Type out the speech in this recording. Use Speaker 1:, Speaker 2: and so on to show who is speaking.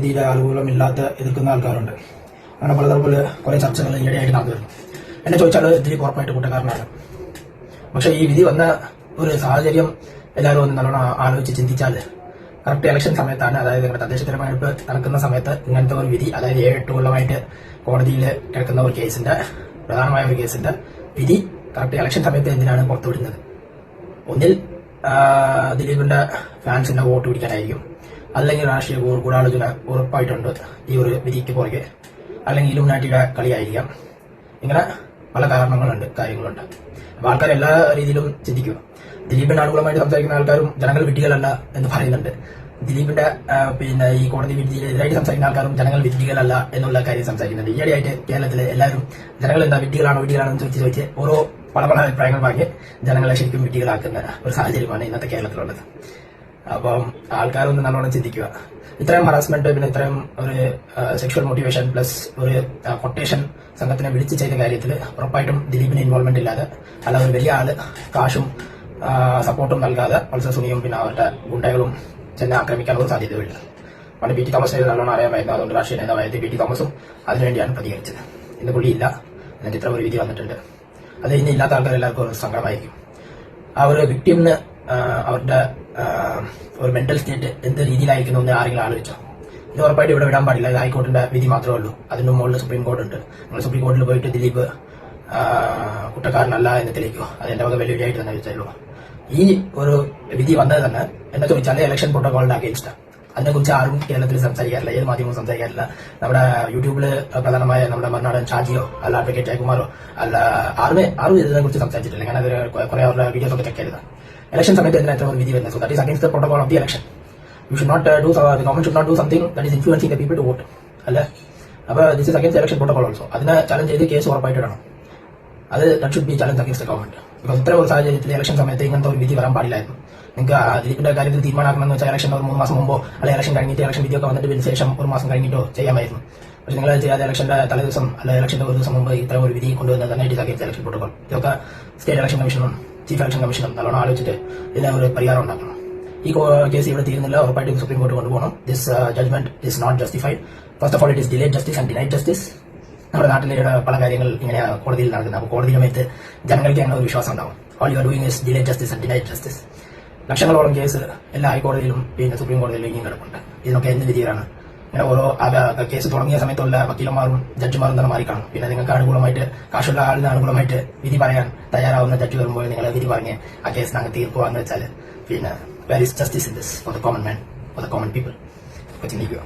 Speaker 1: വിധിയുടെ അനുകൂലമില്ലാത്ത എതിർക്കുന്ന ആൾക്കാരുണ്ട്. അങ്ങനെ പലതരത്തിൽ കുറെ ചർച്ചകൾ ഈയിടെയായിട്ട് നടന്നു വരുന്നു എന്നെ ചോദിച്ചാൽ ദിലീപ് ഉറപ്പായിട്ട് കൂട്ടക്കാരനാണ്. പക്ഷേ ഈ വിധി വന്ന ഒരു സാഹചര്യം എല്ലാവരും ഒന്ന് നല്ലോണം ആലോചിച്ച് ചിന്തിച്ചാൽ കറക്റ്റ് ഇലക്ഷൻ സമയത്താണ് അതായത് നിങ്ങളുടെ തദ്ദേശ തിരഞ്ഞെടുപ്പ് നടക്കുന്ന സമയത്ത് ഇങ്ങനത്തെ ഒരു വിധി അതായത് ഏഴ് എട്ട് കൊല്ലമായിട്ട് കോടതിയിൽ കിടക്കുന്ന ഒരു കേസിന്റെ പ്രധാനമായ ഒരു കേസിന്റെ വിധി കറക്റ്റ് ഇലക്ഷൻ സമയത്ത് എന്തിനാണ് പുറത്തുവിടുന്നത്? ഒന്നിൽ ദിലീപിന്റെ ഫാൻസിന്റെ വോട്ട് പിടിക്കാനായിരിക്കും. അല്ലെങ്കിൽ രാഷ്ട്രീയ ഗൂഢാലോചന ഉറപ്പായിട്ടുണ്ട് ഈ ഒരു വിധിക്ക് പുറകെ. അല്ലെങ്കിൽ ഇലുമിനാറ്റിയുടെ കളിയായിരിക്കാം. ഇങ്ങനെ പല കാരണങ്ങളുണ്ട് കാര്യങ്ങളുണ്ട്. അപ്പൊ ആൾക്കാർ എല്ലാ രീതിയിലും ചിന്തിക്കും ദിലീപിന്റെ ആളുകളുമായിട്ട് സംസാരിക്കുന്ന ആൾക്കാരും ജനങ്ങൾ വിഡ്ഢികളല്ല എന്ന് പറയുന്നുണ്ട്. ദിലീപിന്റെ പിന്നെ ഈ കോടതി വിധിയിലെതിരായിട്ട് സംസാരിക്കുന്ന ആൾക്കാരും ജനങ്ങൾ വിഡ്ഢികളല്ല എന്നുള്ള കാര്യം സംസാരിക്കുന്നുണ്ട്. ഈയിടെയായിട്ട് കേരളത്തിലെ എല്ലാവരും ജനങ്ങൾ എന്താ വിഡ്ഢികളാണോ വിഡ്ഢികളാണോ എന്ന് ചോദിച്ച് ചോദിച്ച് ഓരോ പല പല അഭിപ്രായങ്ങൾ വാങ്ങി ജനങ്ങളെ ശരിക്കും വിഡ്ഢികളാക്കുന്ന ഒരു സാഹചര്യമാണ് ഇന്നത്തെ കേരളത്തിലുള്ളത്. അപ്പം ആൾക്കാരൊന്ന് നല്ലോണം ചിന്തിക്കുക. ഇത്രയും ഹറാസ്മെന്റ് പിന്നെ ഇത്രയും ഒരു സെക്ഷൽ മോട്ടിവേഷൻ പ്ലസ് ഒരു കൊട്ടേഷൻ സംഘത്തിനെ വിളിച്ച് ചെയ്ത കാര്യത്തിൽ ഉറപ്പായിട്ടും ദിലീപിന് ഇൻവോൾവ്മെന്റ് ഇല്ലാതെ അല്ല ഒരു വലിയ ആൾ കാശും സപ്പോർട്ടും നൽകാതെ പൾസർ സുനിയും പിന്നെ അവരുടെ ഗുണ്ടകളും ചെന്നെ ആക്രമിക്കാനുള്ള സാധ്യതയുണ്ട് പണ്ട് പി ടി തോമസിനെ നല്ലോണം അറിയാമായിരുന്നു. അതുകൊണ്ട് രാഷ്ട്രീയ നേതാവായത് പി ടി തോമസും അതിനുവേണ്ടിയാണ് പ്രതികരിച്ചത്. ഇന്ന് പുള്ളിയില്ല. എന്നിട്ട് ഇത്ര ഒരു വിധി വന്നിട്ടുണ്ട്. അത് ഇനി ഇല്ലാത്ത ആൾക്കാർ എല്ലാവർക്കും ഒരു സങ്കടമായിരിക്കും. ആ ഒരു വിക്ടിമിന് അവരുടെ ഒരു മെന്റൽ സ്റ്റേറ്റ് എന്ത് രീതിയിലായിരിക്കുന്നു എന്ന് ആരെങ്കിലും ആലോചിച്ചോ? ഇത് ഉറപ്പായിട്ട് ഇവിടെ വിടാൻ പാടില്ല. ഇത് ഹൈക്കോർട്ടിന്റെ വിധി മാത്രമേ ഉള്ളൂ. അതിന്റെ മുകളിൽ സുപ്രീം കോടതി ഉണ്ട് നിങ്ങൾ സുപ്രീം കോടതിയിൽ പോയിട്ട് ദിലീപ് കുറ്റക്കാരനല്ല എന്ന് തെളിയിക്കോ? അത് എന്റെ വക വെല്ലുവിളിയായിട്ട് തന്നെ വെച്ചുള്ളൂ ഈ ഒരു വിധി വന്നത് തന്നെ എന്നെ ചോദിച്ചാൽ ഇലക്ഷൻ പ്രോട്ടോകോളിന്റെ അഗേൻസ്റ്റ് അതിനെക്കുറിച്ച് ആരും കേരളത്തിൽ സംസാരിക്കാറില്ല ഏത് മാധ്യമവും സംസാരിക്കാറില്ല. നമ്മുടെ യൂട്യൂബിൽ പ്രധാനമായ നമ്മുടെ മറുനാടൻ ഷാജിയോ അല്ല അഡ്വക്കേറ്റ് ജയകുമാറോ അല്ല ആരും ഇതിനെ കുറിച്ച് സംസാരിച്ചിട്ടില്ല. ഞാൻ അത് കുറെ അവരുടെ വീഡിയോസ് ഒക്കെ ചെക്ക് ചെയ്തതാണ് സമയത്ത് എന്തിനാ ഇത്ര ഒരു വിധി വരുന്നത്? So that is against the protocol of the election you should not do government should not do something that is influencing the people to vote അല്ലേ? അപ്പൊ this is against election protocol also അതിനെ challenge ചെയ്ത് case ഉറപ്പായിട്ട് അത് should be challenge against government ഇത്ര ഒരു സാഹചര്യത്തിൽ election സമയത്ത് ഇങ്ങനത്തെ ഒരു വിധി വരാൻ പാടില്ലായിരുന്നു. നിങ്ങൾക്ക് ദിലീപിന്റെ കാര്യത്തിൽ തീരുമാനമാക്കണമെന്ന് വെച്ചാൽ ഇലക്ഷൻ ഒരു മൂന്ന് മാസം മുമ്പോ അല്ലെങ്കിൽ ഇലക്ഷൻ കഴിഞ്ഞിട്ട് ഇലക്ഷൻ വിധിയൊക്കെ വന്നിട്ട് വിധി ശേഷം ഒരു മാസം കഴിഞ്ഞിട്ടോ ചെയ്യാമായിരുന്നു. പക്ഷെ നിങ്ങൾ ചെയ്യാതെ ഇലക്ഷന്റെ തലേദിവസം അല്ല ഇലക്ഷന്റെ ഒരു ദിവസം മുമ്പ് ഇത്ര ഒരു വിധി കൊണ്ടുവന്നത് തന്നെ അഗേൻസ്റ്റ് ഇലക്ഷൻ പ്രോട്ടോകോൾ ഇതൊക്കെ സ്റ്റേറ്റ് ഇലക്ഷൻ കമ്മീഷനും ചീഫ് ഇലക്ഷൻ കമ്മീഷനും നല്ലോണം ആലോചിച്ചിട്ട് ഇതിനെ ഒരു പരിഹാരം ഉണ്ടാക്കണം. ഈ കേസ് ഇവിടെ തീരുന്നില്ല. ഉറപ്പായിട്ട് സുപ്രീം കോർട്ട് കൊണ്ടുപോകണം this judgment is not justified first of all it is delay justice and denied justice നമ്മുടെ നാട്ടിലെ പല കാര്യങ്ങൾ ഇങ്ങനെ കോടതിയിൽ നടക്കുന്നത് അപ്പോൾ കോടതി സമയത്ത് ജനങ്ങൾക്ക് അങ്ങനെ ഒരു വിശ്വാസം ഉണ്ടാവും. All you are doing is delay justice and denied justice ലക്ഷങ്ങളോളം case എല്ലാ ഹൈക്കോടതിയിലും പിന്നെ സുപ്രീം കോടതിയിലും ഇനിയും കിടപ്പുണ്ട്. ഇതിനൊക്കെ എന്ത് രീതിയിലാണ് ഇങ്ങനെ ഓരോ കേസ് തുടങ്ങിയ സമയത്തുള്ള വക്കീലന്മാരും ജഡ്ജിമാരും തന്നെ മാറിക്കാണും. പിന്നെ നിങ്ങൾക്ക് അനുകൂലമായിട്ട് കാശുള്ള ആളിന് അനുകൂലമായിട്ട് വിധി പറയാൻ തയ്യാറാവുന്ന ജഡ്ജി വരുമ്പോൾ നിങ്ങൾ വിധി പറഞ്ഞ് ആ കേസ് അങ്ങ് തീർക്കുവാന്ന് വെച്ചാൽ പിന്നെ where is justice in this for the common man for the common people ചിന്തിക്കുക.